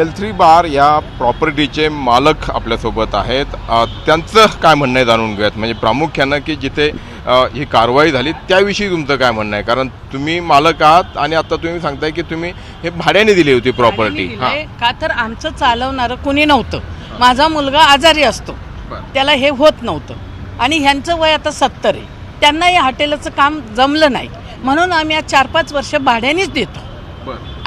L three बार या प्रॉपर्टीचे मालक आपल्यासोबत आहेत. त्यांचं काय म्हणणं आहे जाणून घेऊयात. म्हणजे प्रामुख्यानं की जिथे ही कारवाई झाली त्याविषयी तुमचं काय म्हणणं आहे? कारण तुम्ही मालक आहात आणि आता तुम्ही सांगताय की तुम्ही हे भाड्याने दिली होती प्रॉपर्टी. का तर आमचं चालवणारं कुणी नव्हतं. माझा मुलगा आजारी असतो. त्याला हे होत नव्हतं. आणि ह्यांचं वय आता सत्तर आहे. त्यांना या हॉटेलाचं काम जमलं नाही. म्हणून आम्ही आज चार पाच वर्ष भाड्यानेच देतो.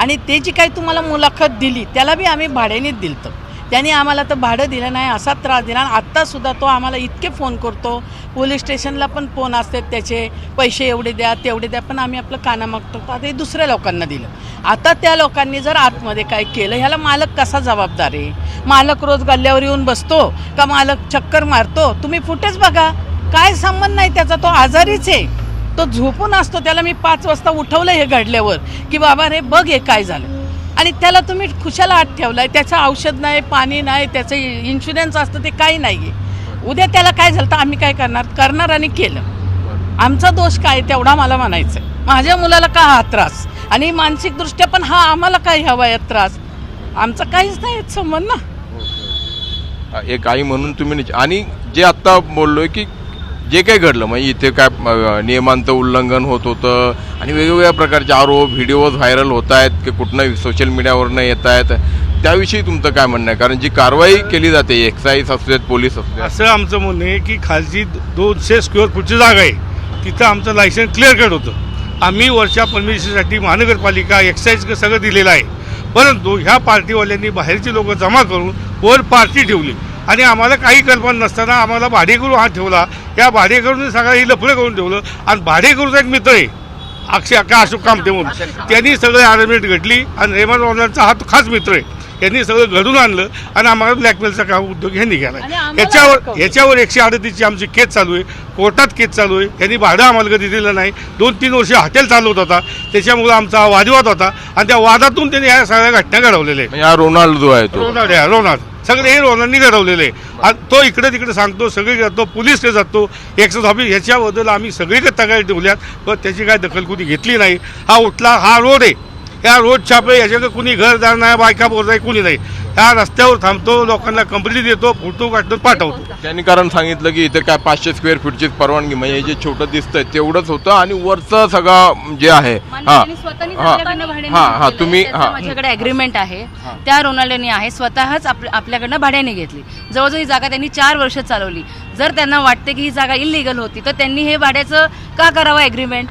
आणि ते जी काही तुम्हाला मुलाखत दिली त्याला बी आम्ही भाड्यानेच दिलं त्यांनी आम्हाला तर भाडं दिलं नाही असा त्रास दिला आणि आत्तासुद्धा तो आम्हाला इतके फोन करतो. पोलीस स्टेशनला पण फोन असतात त्याचे पैसे एवढे द्या तेवढे द्या पण आम्ही आपलं काना मागतो. आता हे दुसऱ्या लोकांना दिलं. आता त्या लोकांनी जर आतमध्ये काय केलं ह्याला मालक कसा जबाबदार आहे? मालक रोज गल्ल्यावर येऊन बसतो का मालक चक्कर मारतो? तुम्ही फुटेच बघा. काय संबंध नाही त्याचा तो आजारीच आहे. तो झोपून असतो त्याला मी पाच वाजता उठवलं हे घडल्यावर की बाबा रे बघ हे काय झालं. आणि त्याला तुम्ही खुशाला आत ठेवलाय त्याचं औषध नाही पाणी नाही त्याचं इन्शुरन्स असतं ते काही नाही आहे उद्या त्याला काय झालं तर आम्ही काय करणार? करणार आणि केलं. आमचा दोष काय तेवढा मला म्हणायचं माझ्या मुलाला का हा त्रास? आणि मानसिकदृष्ट्या पण हा आम्हाला काय हवा आहे त्रास? आमचा काहीच नाही संबंध ना. हो, हो. एक आई म्हणून तुम्ही आणि जे आत्ता बोललोय की जे काही घडलं म्हणजे इथे काय नियमांचं उल्लंघन होत होतं आणि वेगवेगळ्या प्रकारचे आरोप व्हिडिओज व्हायरल होत आहेत की कुठनं सोशल मीडियावरनं येत आहेत. त्याविषयी तुमचं काय म्हणणं आहे? कारण जी कारवाई केली जाते एक्साईज असू देत पोलीस असू देत. असं आमचं म्हणणं आहे की खालची दोनशे स्क्वेअर फूटची जागा आहे. तिथं आमचं लायसन क्लिअर कट होतं. आम्ही वरच्या परमिशनसाठी महानगरपालिका एक्साईज सगळं दिलेलं आहे. परंतु ह्या पार्टीवाल्यांनी बाहेरची लोक जमा करून वर पार्टी ठेवली. आणि आम्हाला काही कल्पना नसताना आम्हाला भाडेकरू हा ठेवला. या भाडेकरूने सगळं हे लफडं करून ठेवलं. आणि भाडेकरूचा एक मित्र आहे अक्षय अशोक कामते म्हणून. त्यांनी सगळे अरेंजमेंट घडली आणि रेमन ऑनलाईनचा हा खास मित्र आहे. यांनी सगळं घडून आणलं आणि आम्हाला ब्लॅकमेलचा काम उद्योग आणि आम्हाला याच्यावर. याच्यावर एकशे अडतीसची आमची केस चालू आहे. कोर्टात केस चालू आहे. यांनी भाडं आम्हाला कधी दिलं नाही. दोन तीन वर्ष हॉटेल चालवत होता. त्याच्यामुळे आमचा हा वादविवाद होता. आणि त्या वादातून त्यांनी या सगळ्या घटना घडवलेल्या आहे म्हणजे हा रोनाल्ड जो आहे तो. रोनाल्ड आहे रोनाल्ड. सगळे हे रोनाल्डनी घडवलेले आहे आणि तो इकडे तिकडे सांगतो सगळीकडे जातो पोलीसकडे जातो. एक्सेस ऑफिस ह्याच्याबद्दल आम्ही सगळीकडे तक्रारी ठेवल्यात. पण त्याची काय दखल कुणी घेतली नाही. हा उठला हा रोड आहे. ह्या रोड छापे याच्याकडे कुणी घरदार नाही बायका बोर नाही कुणी नाही. ह्या रस्त्यावर थांबतो लोकांना कंप्लेंट देतो फोटो काढतो पाठवतो. त्यांनी कारण सांगितलं की इथे काय पाचशे स्क्वेअर फीटची परवानगी म्हणजे हे जे छोटं दिसतंय तेवढंच होतं आणि वरचं सगळं जे आहे हा. हा. हा हा तुम्ही हा. माझ्याकडे अग्रीमेंट आहे. त्या रोनाल्डोनी आहे स्वतःच आप- आपल्याकडनं भाड्याने घेतली. जवळजवळ ही जागा त्यांनी चार वर्ष चालवली. जर त्यांना वाटते की ही जागा इलिगल होती तर त्यांनी हे भाड्याचं का करावं अग्रीमेंट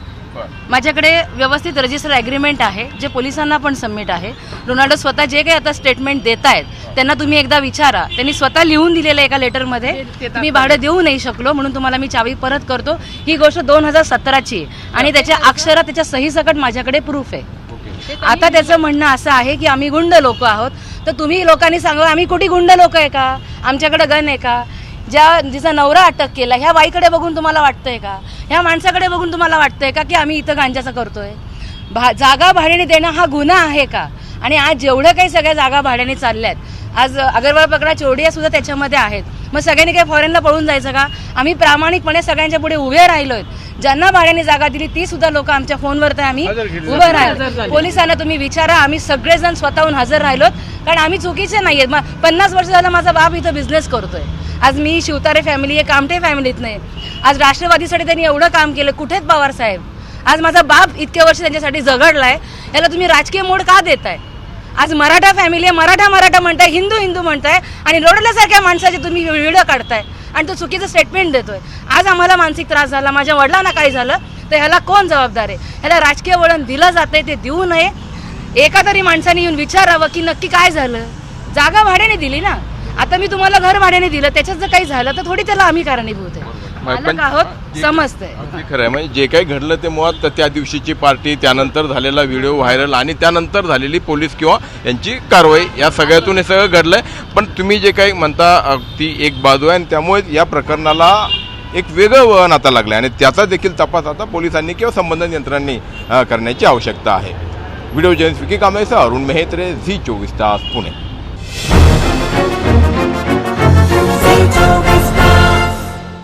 माझ्याकडे व्यवस्थित रजिस्टर अग्रीमेंट आहे जे पोलिसांना पण सबमिट आहे. रोनाल्डो स्वतः जे काही आता स्टेटमेंट देत आहेत त्यांना तुम्ही एकदा विचारा. त्यांनी स्वतः लिहून दिलेलं आहे एका लेटरमध्ये मी भाडं देऊ नाही शकलो म्हणून तुम्हाला मी चावी परत करतो. ही गोष्ट दोन हजार सतराची आहे. आणि त्याच्या अक्षरात त्याच्या सहीसकट माझ्याकडे प्रूफ आहे. आता त्याचं म्हणणं असं आहे की आम्ही गुंड लोक आहोत. तर तुम्ही लोकांनी सांगा आम्ही कुठे गुंड लोक आहे का? आमच्याकडे गन आहे का? ज्या जिचा नवरा अटक केला ह्या बाईकडे बघून तुम्हाला वाटतंय का? ह्या माणसाकडे बघून तुम्हाला वाटतंय का की आम्ही इथं गांजाचं करतोय? भा जागा भाड्याने देणं हा गुन्हा आहे का? आणि आज जेवढं काही सगळ्या जागा भाड्याने चालल्यात आज अगरवाल पकडा चोडिया सुद्धा त्याच्यामध्ये आहेत. मग सगळ्यांनी काही फॉरेनला पळून जायचं का? आम्ही प्रामाणिकपणे सगळ्यांच्या पुढे उभे राहिलोय. ज्यांना भाड्याने जागा दिली ती सुद्धा लोक आमच्या फोनवर तर आम्ही उभं राहिलो. पोलिसांना तुम्ही विचारा आम्ही सगळेजण स्वतःहून हजर राहिलोत. कारण आम्ही चुकीचे नाहीये. म- पन्नास वर्ष झालं माझा बाप इथं बिझनेस करतोय. आज मी शिवतारे फॅमिली आहे कामठे फॅमिलीत नाही. आज राष्ट्रवादीसाठी त्यांनी एवढं काम केलं. कुठेच पवार साहेब? आज माझा बाप इतके वर्ष त्यांच्यासाठी झगडलाय. याला तुम्ही राजकीय मोड का देताय? आज मराठा फॅमिली आहे. मराठा मराठा म्हणताय हिंदू हिंदू म्हणताय आणि रोडल्यासारख्या माणसाचे तुम्ही व्हिडिओ काढताय. आणि तो चुकीचं स्टेटमेंट देतोय. आज आम्हाला मानसिक त्रास झाला माझ्या वडिलांना काय झालं तर ह्याला कोण जबाबदार आहे? ह्याला राजकीय वळण दिलं जातंय ते देऊ नये. एका तरी माणसाने येऊन विचारावं की नक्की काय झालं? जागा भाड्याने दिली ना. आता मी तुम्हाला घर भाड्याने दिलं त्याच्यात जर काही झालं तर थोडी त्याला आम्ही कारणीभूत आहे मालक आहोत. समजतंय. अगदी खरं आहे. म्हणजे जे काही घडलं ते मुळात त्या दिवशीची पार्टी त्यानंतर झालेला व्हिडिओ व्हायरल आणि त्यानंतर झालेली पोलीस किंवा यांची कारवाई या सगळ्यातून हे सगळं घडलंय. पण तुम्ही जे काही म्हणता अ, ती एक बाजू आहे आणि त्यामुळे या प्रकरणाला एक वेगळं वळण आता लागलं आणि त्याचा देखील तपास आता पोलिसांनी किंवा संबंधित यंत्रणांनी अ, करण्याची आवश्यकता आहे. व्हिडिओ जर्नलिस्ट विकी कांबळेसह अरुण मेहेत्रे झी चोवीस तास पुणे.